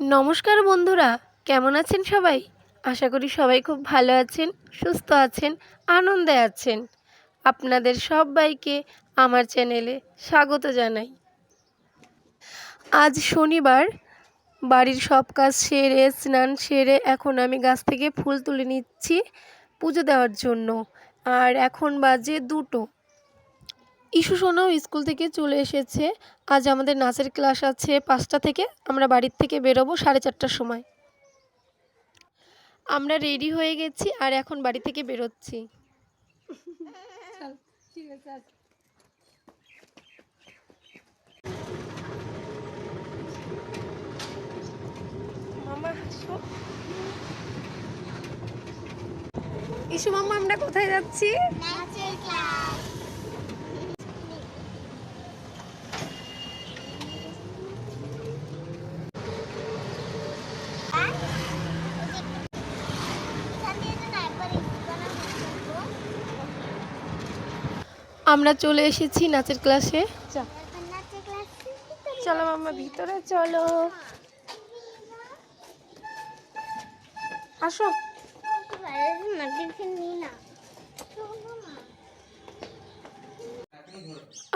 নমস্কার বন্ধুরা, কেমন আছেন সবাই? আশা করি সবাই খুব ভালো আছেন, সুস্থ আছেন, আনন্দে আছেন। আপনাদের সবাইকে আমার চ্যানেলে স্বাগত জানাই। আজ শনিবার, বাড়ির সব কাজ সেরে, স্নান সেরে এখন আমি গাছ থেকে ফুল তুলে নিচ্ছি পুজো দেওয়ার জন্য। আর এখন বাজে দুটো। ইস্যু সোনাও স্কুল থেকে চলে এসেছে। আজ আমাদের নাচের ক্লাস আছে পাঁচটা থেকে। আমরা বাড়ির থেকে বেরোবো সাড়ে চারটার সময়। আমরা রেডি হয়ে গেছি আর এখন বাড়ি থেকে বেরোচ্ছি। ইসু মামা আমরা কোথায় যাচ্ছি নাচের ক্লাস আমরা চলে এসেছি নাচের ক্লাসে। চলো। মামা ভিতরে চলো। আসো।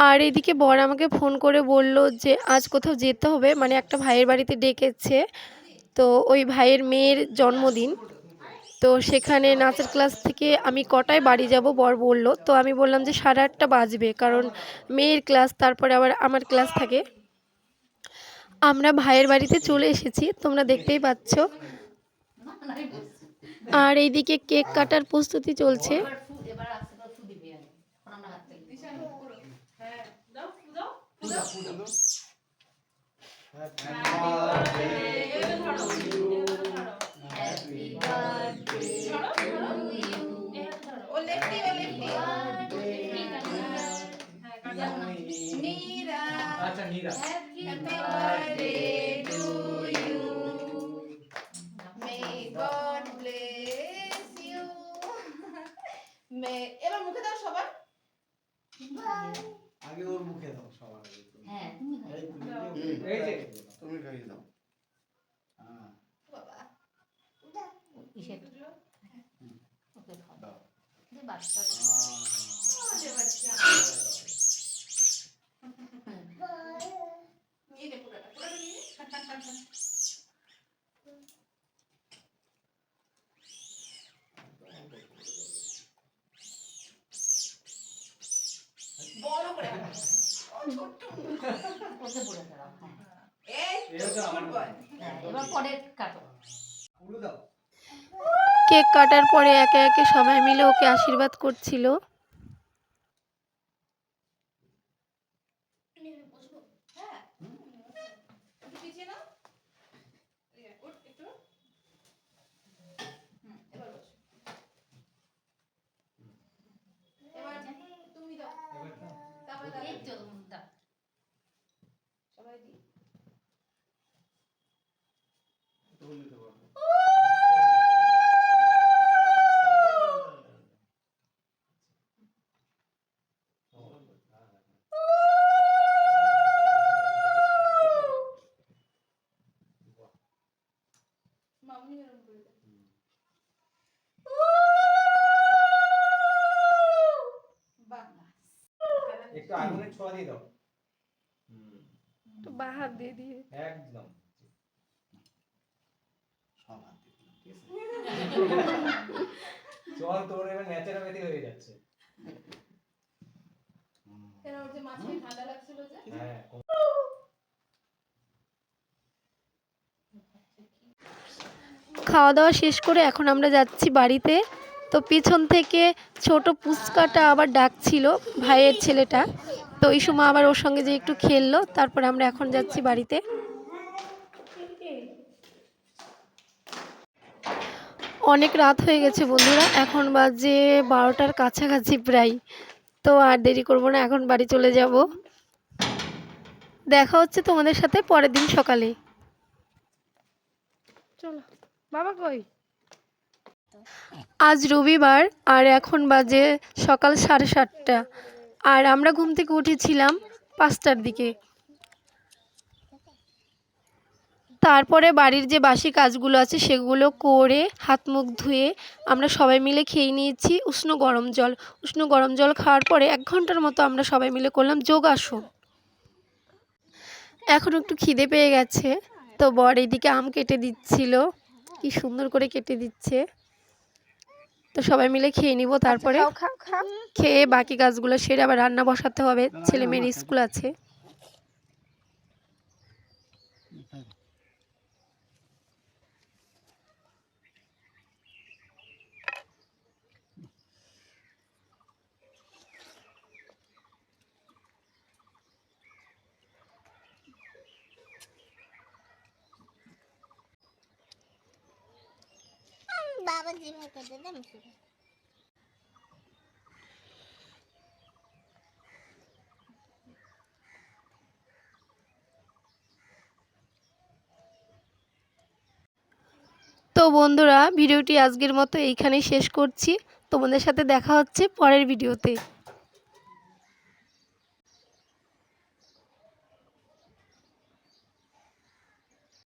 আর এদিকে বর আমাকে ফোন করে বলল যে আজ কোথাও যেতে হবে। মানে একটা ভাইয়ের বাড়িতে ডেকেছে। তো ওই ভাইয়ের মেয়ের জন্মদিন। তো সেখানে নাচের ক্লাস থেকে আমি কটায় বাড়ি যাব, বর বলল। তো আমি বললাম যে সাড়ে আটটা বাজবে, কারণ মেয়ের ক্লাস, তারপরে আবার আমার ক্লাস থাকে। আমরা ভাইয়ের বাড়িতে চলে এসেছি, তোমরা দেখতেই পাচ্ছ। আর এইদিকে কেক কাটার প্রস্তুতি চলছে। আচ্ছা নীরা এবার মুখে দাও সবার আগে ওর মুখে দাও সবার তুমি। হ্যাঁ এই যে। খাইয়ে দাও হ্যাঁ, বাবা কিসের? ওকে খাও। দাও। যে বাচ্চা। বড় করে। ছোট্ট ওকে বলে দাও হ্যাঁ এই এবার পরে কাটো দাও কেক কাটার পরে একে একে সবাই মিলে ওকে আশীর্বাদ করছিল। একটু আগুনের ছোঁয়া দিয়ে দাও। তো বাহার দিয়ে দিয়ে। একদম। তোর এবার ন্যাচারালি হয়ে যাচ্ছে। কেন ওর যে মাঝখানে ঠান্ডা লাগছিল যে। হ্যাঁ। খাওয়া দাওয়া শেষ করে এখন আমরা যাচ্ছি বাড়িতে। তো পিছন থেকে ছোট পুচকাটা আবার ডাকছিল ভাইয়ের ছেলেটা। তো এই সময় আবার ওর সঙ্গে যে একটু খেললো, তারপর আমরা এখন যাচ্ছি বাড়িতে। অনেক রাত হয়ে গেছে বন্ধুরা, এখন বাজে বারোটার কাছাকাছি প্রায়। তো আর দেরি করব না, এখন বাড়ি চলে যাব। দেখা হচ্ছে তোমাদের সাথে পরের দিন সকালে। চলো, বাবা কই? আজ রবিবার আর এখন বাজে সকাল সাড়ে সাতটা। আর আমরা ঘুম থেকে উঠেছিলাম পাঁচটার দিকে। তারপরে বাড়ির যে বাসি কাজগুলো আছে সেগুলো করে হাত মুখ ধুয়ে আমরা সবাই মিলে খেয়ে নিয়েছি উষ্ণ গরম জল। উষ্ণ গরম জল খাওয়ার পরে এক ঘণ্টার মতো আমরা সবাই মিলে করলাম যোগাসন। এখন একটু খিদে পেয়ে গেছে, তো বর এদিকে আম কেটে দিচ্ছিল। কি সুন্দর করে কেটে দিচ্ছে। তো সবাই মিলে খেয়ে নিব তারপরে। খেয়ে বাকি গাছগুলো সেরে আবার রান্না বসাতে হবে। ছেলে মেয়ের স্কুল আছে। তো বন্ধুরা ভিডিওটি আজকের মতো এইখানেই শেষ করছি। তোমাদের সাথে দেখা হচ্ছে পরের ভিডিওতে।